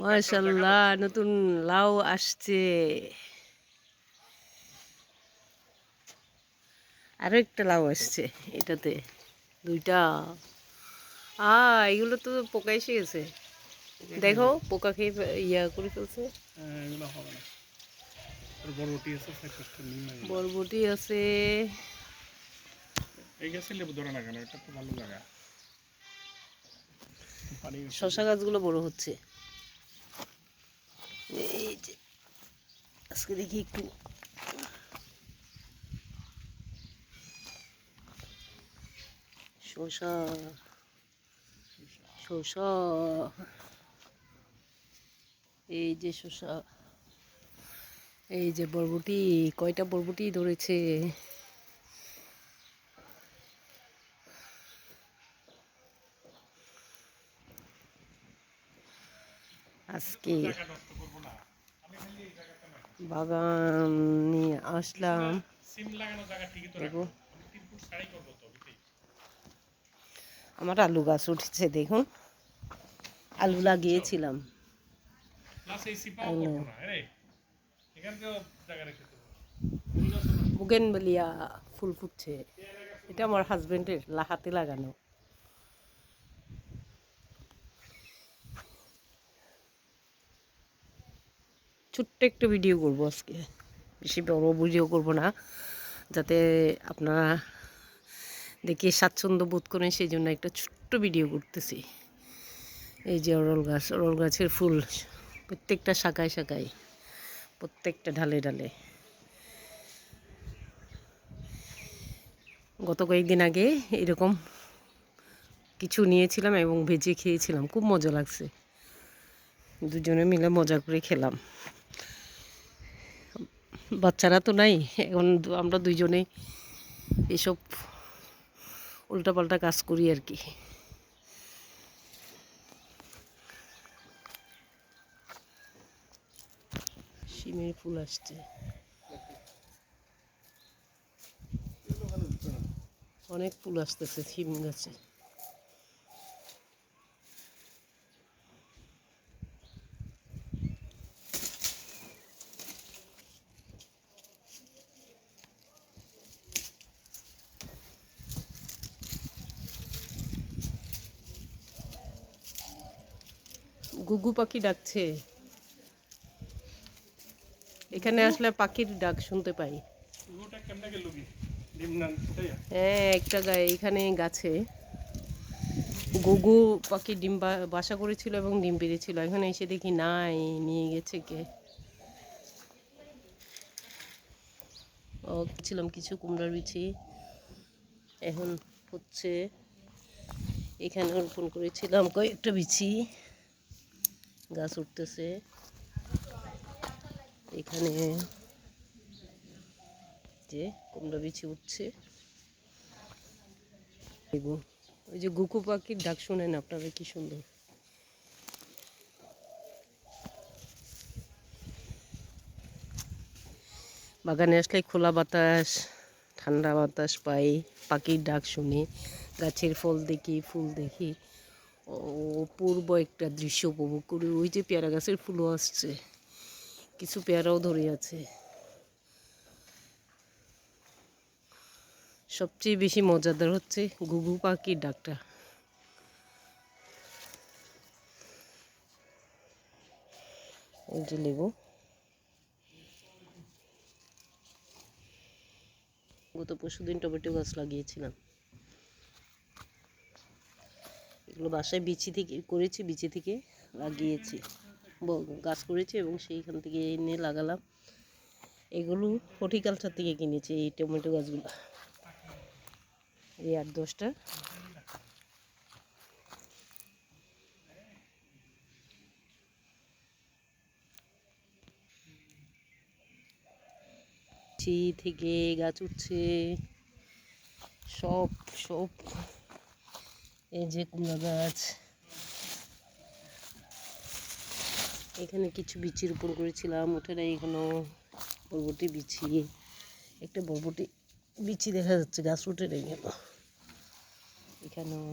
মাশাল্লাহ নতুন লাউ আসছে। আরও একটা লাউ আসছে এটাতে দুইটা। আ এগুলো তো পোকা এসে গেছে। দেখো পোকা খেয়ে ইয়া করে ফেলছে। হ্যাঁ, বরবটি আছে সাইপ্রাসটা নিম লাগে বরবটি আছে। এই গাছে লেবু ধরে লাগানো এটা তো ভালো জায়গা শশা গাছগুলো বড় হচ্ছে এই যে আজকে দেখি একটু। শশা শশা এই যে শশা এই যে বরবটি, কয়টা বরবটি ধরেছে? আজকে বাগান নিয়ে আসলাম সিম লাগানো জায়গা ঠিকই তো দেখো আমি তিন ফুট সাড়ি করব তো ওইটাই। আমার আলু গাছ উঠেছে দেখুন। আলু লাগিয়েছিলাম। বুগেনবেলিয়া ফুল ফুটছে। এটা আমার হাজবেন্ডের হাতে লাগানো। ছোট্ট একটা ভিডিও করব আজকে। বেশি বড় ভিডিও করব না, যাতে আপনারা দেখে স্বাচ্ছন্দ্য বোধ করেন সেই জন্য একটা ছোট্ট ভিডিও করতেছি। এই যে অরল গাছ, অরল গাছের ফুল, প্রত্যেকটা শাখায় শাখায়, প্রত্যেকটা ঢালে ঢালে। গত কয়েকদিন আগে এরকম কিছু নিয়েছিলাম এবং ভেজে খেয়েছিলাম, খুব মজা লাগছে। দুজনে মিলে মজা করে খেলাম। বাচ্চারা তো নাই, এখন আমরা দুইজনেই এসব উল্টাপাল্টা কাজ করি আর কি। শিমের ফুল আসছে। অনেক ফুল আসতেছে শিম গাছে। গুগু পাখি ডাকছে। এখানে আসলে পাখির ডাক শুনতে পাই। হ্যাঁ একটা গায়ে এখানে গাছে। গুগু পাখি ডিম বাসা করেছিল এবং ডিম পেড়েছিল এখানে এসে দেখি নাই নিয়ে গেছে কে? ও ছিলাম কিছু কুমড়ার বিচি। এখন হচ্ছে এখানে রোপণ করেছিলাম কয়েকটা বিচি। গাছ উঠতেছে। এখানে যে কুমড়া বিচি উঠছে। ওই যে গুকু পাখির ডাক শোনেন আপনারা, কি সুন্দর। বাগানে আসলে খোলা বাতাস, ঠান্ডা বাতাস পাই, পাখির ডাক শুনি, গাছের ফল দেখি, ফুল দেখি। অপূর্ব একটা দৃশ্য উপভোগ করি। ওই যে পেয়ারা গাছের ফুলও আসছে। কিছু পেয়ারাও ধরে আছে। সবচেয়ে বেশি মজাদার হচ্ছে ঘুঘু পাখির ডাকটা। গত পরশু দিন টমেটো গাছ লাগিয়েছিলাম। এগুলো বাসায় বিচি থেকে করেছি, বিচি থেকে লাগিয়েছি। গাছ করেছি এবং সেইখান থেকে এনে লাগালাম। এগুলো হর্টিকালচার থেকে কিনেছি এই টমেটো গাছগুলো। এই আট দশটা। থেকে গাছ উঠছে। সব সব এই যে কুমড়া গাছ। এখানে কিছু বিচি রোপণ করেছিলাম ওঠে না এখনও বরবটি বিচি, একটা বরবটি বিচি দেখা যাচ্ছে, গাছ উঠে নেই এখানেও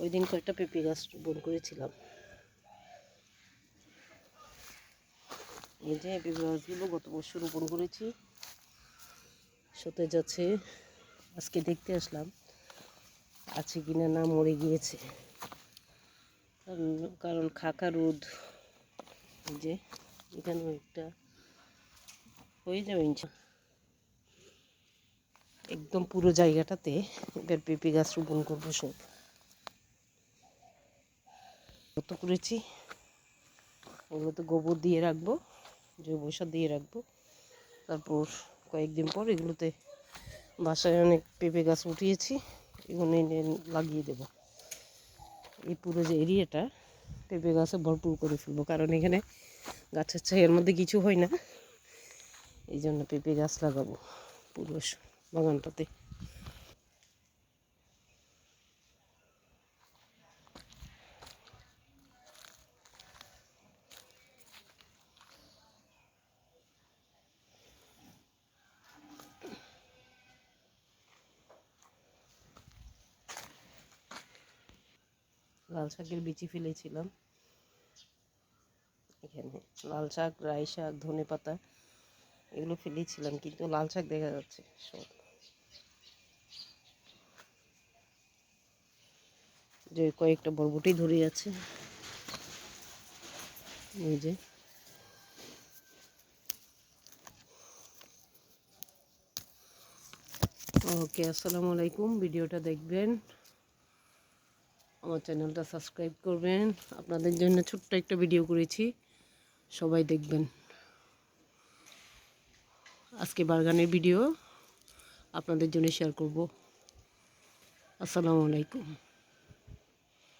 ওই দিন কয়েকটা পেঁপে গাছ রোপণ করেছিলাম। এই যে পেঁপে গাছগুলো গত বছর রোপণ করেছি। সতেজ আছে, আজকে দেখতে আসলাম। আছে কিনা না মরে গিয়েছে। কারণ খাকা রোদ। যে, এখানেও একটা হয়ে যাবে একদম পুরো জায়গাটাতে এবার পেঁপে গাছ রোপণ করব সব। কত করেছি ওগুলোতে গোবর দিয়ে রাখব, জৈব সার দিয়ে রাখব। তারপর কয়েকদিন পর এগুলোতে বাসায় অনেক পেঁপে গাছ উঠিয়েছি। এগুলো এনে লাগিয়ে দেব। এই পুরো যে এরিয়াটা, পেঁপে গাছে ভরপুর করে ফেলব, কারণ এখানে গাছের ছাইয়ের মধ্যে কিছু হয় না। এই জন্য পেঁপে গাছ লাগাবো পুরো বাগানটাতে। লাল শাকের বিচি ফেলেছিলাম। এখানে লাল শাক, রাই শাক, ধনে পাতা এগুলো ফেলেছিলাম, কিন্তু লাল শাক দেখা যাচ্ছে। সব। যে কয়েকটা বরবটি ধরে আছে। এই যে। ওকে, আসসালামু আলাইকুম, ভিডিওটা দেখবেন। আমার চ্যানেলটা সাবস্ক্রাইব করবেন। আপনাদের জন্য ছোট্ট একটা ভিডিও করেছি। সবাই দেখবেন। আজকে বারগানের ভিডিও আপনাদের জন্য শেয়ার করব। আসসালামু আলাইকুম।